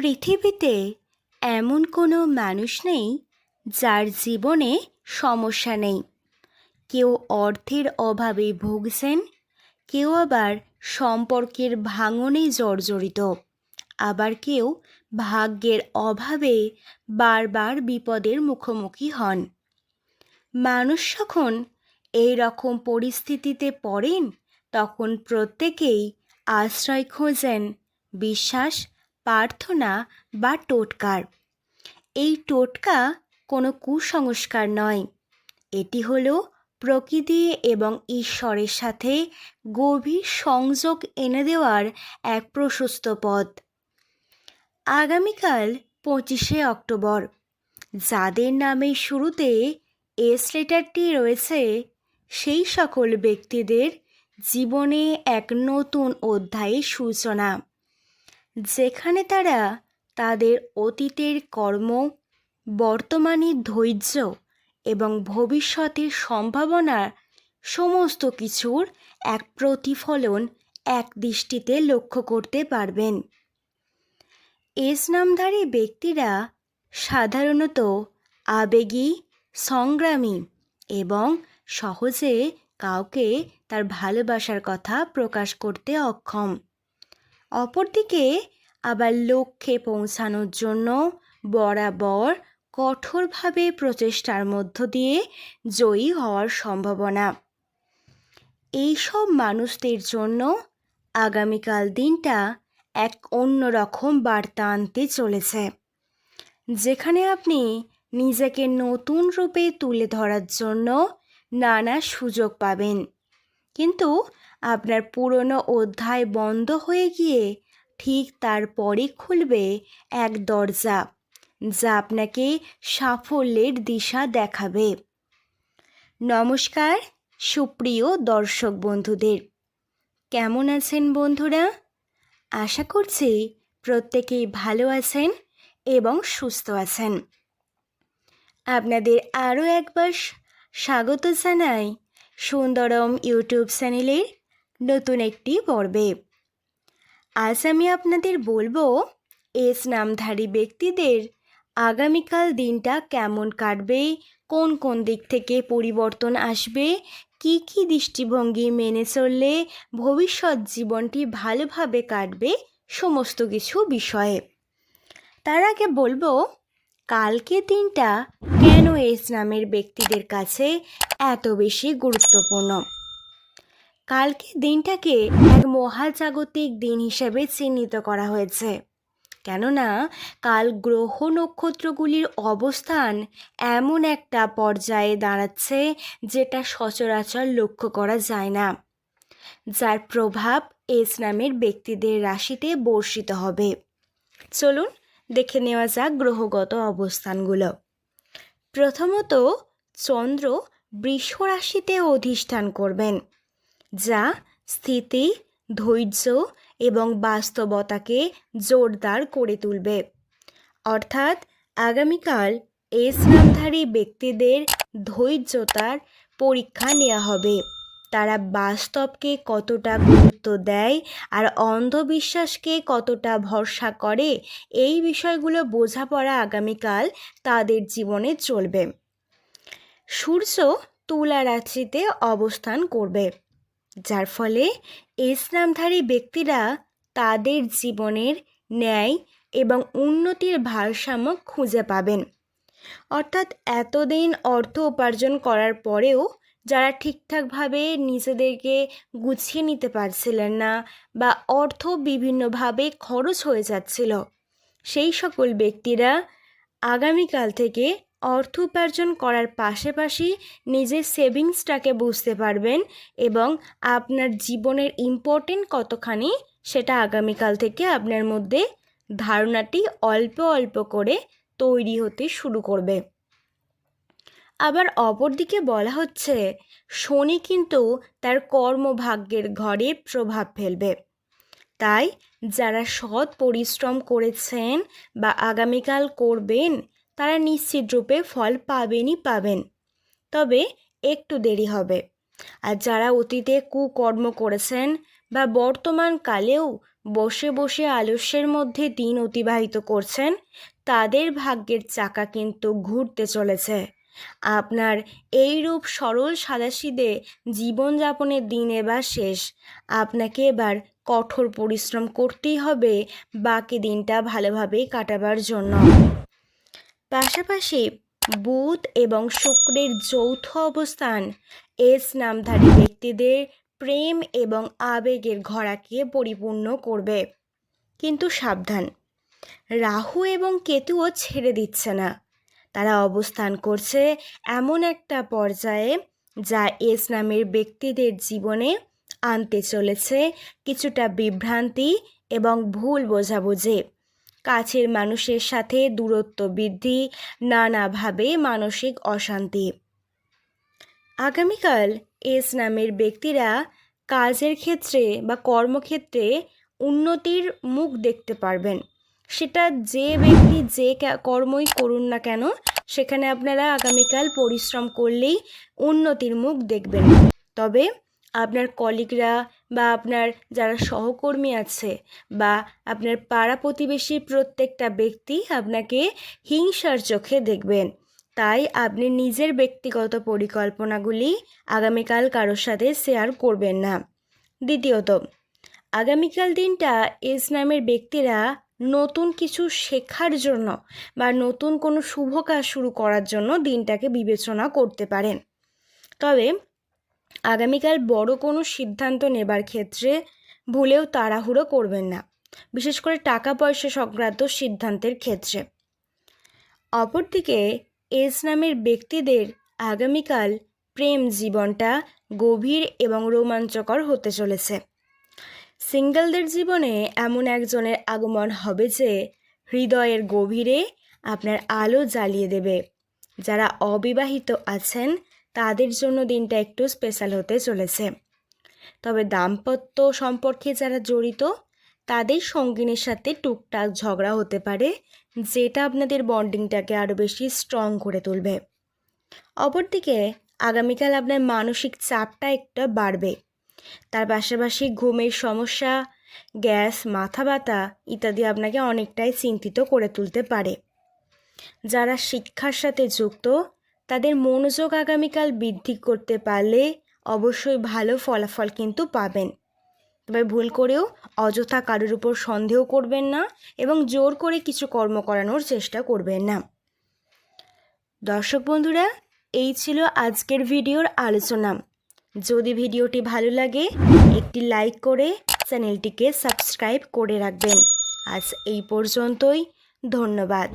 পৃথিবীতে এমন কোনো মানুষ নেই যার জীবনে সমস্যা নেই। কেউ অর্থের অভাবে ভুগছেন, কেউ আবার সম্পর্কের ভাঙনে জর্জরিত। আবার কেউ ভাগ্যের অভাবে বারবার বিপদের মুখোমুখি হন। মানুষ যখন এই রকম পরিস্থিতিতে পড়েন, তখন প্রত্যেকেই আশ্রয় খোঁজেন, বিশ্বাস প্রার্থনা বা টোটকার। এই টোটকা কোনো কুসংস্কার নয়। এটি হলো প্রকৃতি এবং ঈশ্বরের সাথে গভীর সংযোগ এনে দেওয়ার এক প্রশস্ত পথ। আগামীকাল পঁচিশে অক্টোবর। যাদের নামে শুরুতে এস লেটারটি রয়েছে, সেই সকল ব্যক্তিদের জীবনে এক নতুন অধ্যায়ের সূচনা। যেখানে তারা তাদের অতীতের কর্ম বর্তমানের ধৈর্য এবং ভবিষ্যতের সম্ভাবনার সমস্ত কিছুর এক প্রতিফলন এক দৃষ্টিতে লক্ষ্য করতে পারবেন। এস নামধারী ব্যক্তিরা সাধারণত আবেগী, সংগ্রামী এবং সহজে কাউকে তার ভালোবাসার কথা প্রকাশ করতে অক্ষম। অপরদিকে আবার লক্ষ্যে পৌঁছানোর জন্য বরাবর কঠোরভাবে প্রচেষ্টার মধ্য দিয়ে জয়ী হওয়ার সম্ভাবনা। এইসব মানুষদের জন্য আগামীকাল দিনটা এক অন্যরকম বার্তা আনতে চলেছে, যেখানে আপনি নিজেকে নতুন রূপে তুলে ধরার জন্য নানা সুযোগ পাবেন। কিন্তু আপনার পুরনো অধ্যায় বন্ধ হয়ে গিয়ে ঠিক তারপরে খুলবে এক দরজা, যা আপনাকে সাফল্যের দিশা দেখাবে। নমস্কার, সুপ্রিয় দর্শক বন্ধুদের। কেমন আছেন বন্ধুরা? আশা করছি প্রত্যেকেই ভালো আছেন এবং সুস্থ আছেন। আপনাদের আরও একবার স্বাগত জানাই সুন্দরম ইউটিউব চ্যানেলের নতুন একটি পর্বে। আজ আমি আপনাদের বলব এস নামধারী ব্যক্তিদের আগামীকাল দিনটা কেমন কাটবে, কোন কোন দিক থেকে পরিবর্তন আসবে, কি কি দৃষ্টিভঙ্গি মেনে চললে ভবিষ্যৎ জীবনটি ভালোভাবে কাটবে, সমস্ত কিছু বিষয়ে। তার আগে বলব, কালকে দিনটা কেন এস নামের ব্যক্তিদের কাছে এত বেশি গুরুত্বপূর্ণ? কালকে দিনটাকে এক মহাজাগতিক দিন হিসেবে চিহ্নিত করা হয়েছে। কেননা, কাল গ্রহ নক্ষত্রগুলির অবস্থান এমন একটা পর্যায়ে দাঁড়াচ্ছে যেটা সচরাচর লক্ষ্য করা যায় না, যার প্রভাব এস নামের ব্যক্তিদের রাশিতে বর্ষিত হবে। চলুন দেখে নেওয়া যাক গ্রহগত অবস্থানগুলো। প্রথমত, চন্দ্র বৃষ রাশিতে অধিষ্ঠান করবেন। যা স্থিতি, ধৈর্য এবং বাস্তবতাকে জোরদার করে তুলবে। অর্থাৎ আগামীকাল এস নামধারী ব্যক্তিদের ধৈর্যতার পরীক্ষা নেওয়া হবে। তারা বাস্তবকে কতটা গুরুত্ব দেয় আর অন্ধবিশ্বাসকে কতটা ভরসা করে, এই বিষয়গুলো বোঝাপড়া আগামীকাল তাদের জীবনে চলবে। সূর্য তুলা রাশিতে অবস্থান করবে। যার ফলে ইসলামধারী ব্যক্তিরা তাদের জীবনের ন্যায় এবং উন্নতির ভারসাম্য খুঁজে পাবেন। অর্থাৎ এতদিন অর্থ উপার্জন করার পরেও যারা ঠিকঠাকভাবে নিজেদেরকে গুছিয়ে নিতে পারছিলেন না বা অর্থ বিভিন্নভাবে খরচ হয়ে যাচ্ছিল, সেই সকল ব্যক্তিরা আগামীকাল থেকে অর্থ উপার্জন করার পাশাপাশি নিজের সেভিংসটাকে বুঝতে পারবেন এবং আপনার জীবনের ইম্পর্টেন্ট কতখানি সেটা আগামীকাল থেকে আপনার মধ্যে ধারণাটি অল্প অল্প করে তৈরি হতে শুরু করবে। আবার অপরদিকে বলা হচ্ছে, শনি কিন্তু তার কর্মভাগ্যের ঘরে প্রভাব ফেলবে। তাই যারা সৎ পরিশ্রম করেছেন বা আগামীকাল করবেন তারা নিশ্চিত রূপে ফল পাবেনই পাবেন। তবে একটু দেরি হবে। আর যারা অতীতে কুকর্ম করেছেন বা বর্তমান কালেও বসে বসে আলস্যের মধ্যে দিন অতিবাহিত করছেন, তাদের ভাগ্যের চাকা কিন্তু ঘুরতে চলেছে। আপনার এই রূপ সরল সাদাসিদে জীবনযাপনের দিন এবার শেষ। আপনাকে এবার কঠোর পরিশ্রম করতেই হবে, বাকি দিনটা ভালোভাবে কাটাবার জন্য। পাশাপাশি বুধ এবং শুক্রের যৌথ অবস্থান, এস নামধারী ব্যক্তিদের প্রেম এবং আবেগের ঘোড়াকে পরিপূর্ণ করবে। কিন্তু সাবধান, রাহু এবং কেতুও ছেড়ে দিচ্ছে না। তারা অবস্থান করছে এমন একটা পর্যায়ে যা এস নামের ব্যক্তিদের জীবনে আনতে চলেছে কিছুটা বিভ্রান্তি এবং ভুল বোঝাবুঝি। কাছের মানুষের সাথে দূরত্ব বৃদ্ধি, নানাভাবে মানসিক অশান্তি। আগামীকাল এস নামের ব্যক্তিরা কাজের ক্ষেত্রে বা কর্মক্ষেত্রে উন্নতির মুখ দেখতে পারবেন। সেটা যে ব্যক্তি যে কর্মই করুন না কেন, সেখানে আপনারা আগামীকাল পরিশ্রম করলেই উন্নতির মুখ দেখবেন। তবে আপনার কলিগরা বা আপনার যারা সহকর্মী আছে বা আপনার পাড়া প্রতিবেশীর প্রত্যেকটা ব্যক্তি আপনাকে হিংসার চোখে দেখবেন। তাই আপনি নিজের ব্যক্তিগত পরিকল্পনাগুলি আগামীকাল কারোর সাথে শেয়ার করবেন না। দ্বিতীয়ত, আগামীকাল দিনটা এস নামের ব্যক্তিরা নতুন কিছু শেখার জন্য বা নতুন কোনো শুভ কাজ শুরু করার জন্য দিনটাকে বিবেচনা করতে পারেন। তবে আগামীকাল বড় কোনো সিদ্ধান্ত নেবার ক্ষেত্রে ভুলেও তাড়াহুড়ো করবেন না, বিশেষ করে টাকা পয়সা সংক্রান্ত সিদ্ধান্তের ক্ষেত্রে। অপরদিকে, এস নামের ব্যক্তিদের আগামীকাল প্রেম জীবনটা গভীর এবং রোমাঞ্চকর হতে চলেছে। সিঙ্গেলদের জীবনে এমন একজনের আগমন হবে যে হৃদয়ের গভীরে আপনার আলো জ্বালিয়ে দেবে। যারা অবিবাহিত আছেন তাদের জন্য দিনটা একটু স্পেশাল হতে চলেছে। তবে দাম্পত্য সম্পর্কে যারা জড়িত, তাদের সঙ্গিনীর সাথে টুকটাক ঝগড়া হতে পারে, যেটা আপনাদের বন্ডিংটাকে আরও বেশি স্ট্রং করে তুলবে। অপরদিকে, আগামীকাল আপনার মানসিক চাপটা একটু বাড়বে। তার পাশাপাশি ঘুমের সমস্যা, গ্যাস, মাথা ব্যথা ইত্যাদি আপনাকে অনেকটাই চিন্তিত করে তুলতে পারে। যারা শিক্ষার সাথে যুক্ত তাদের মনোযোগ আগামীকাল বৃদ্ধি করতে পারলে অবশ্যই ভালো ফলাফল কিন্তু পাবেন। তবে ভুল করেও অযথা কারোর উপর সন্দেহ করবেন না এবং জোর করে কিছু কর্ম করানোর চেষ্টা করবেন না। দর্শক বন্ধুরা, এই ছিল আজকের ভিডিওর আলোচনা। যদি ভিডিওটি ভালো লাগে, একটি লাইক করে চ্যানেলটিকে সাবস্ক্রাইব করে রাখবেন। আজ এই পর্যন্তই, ধন্যবাদ।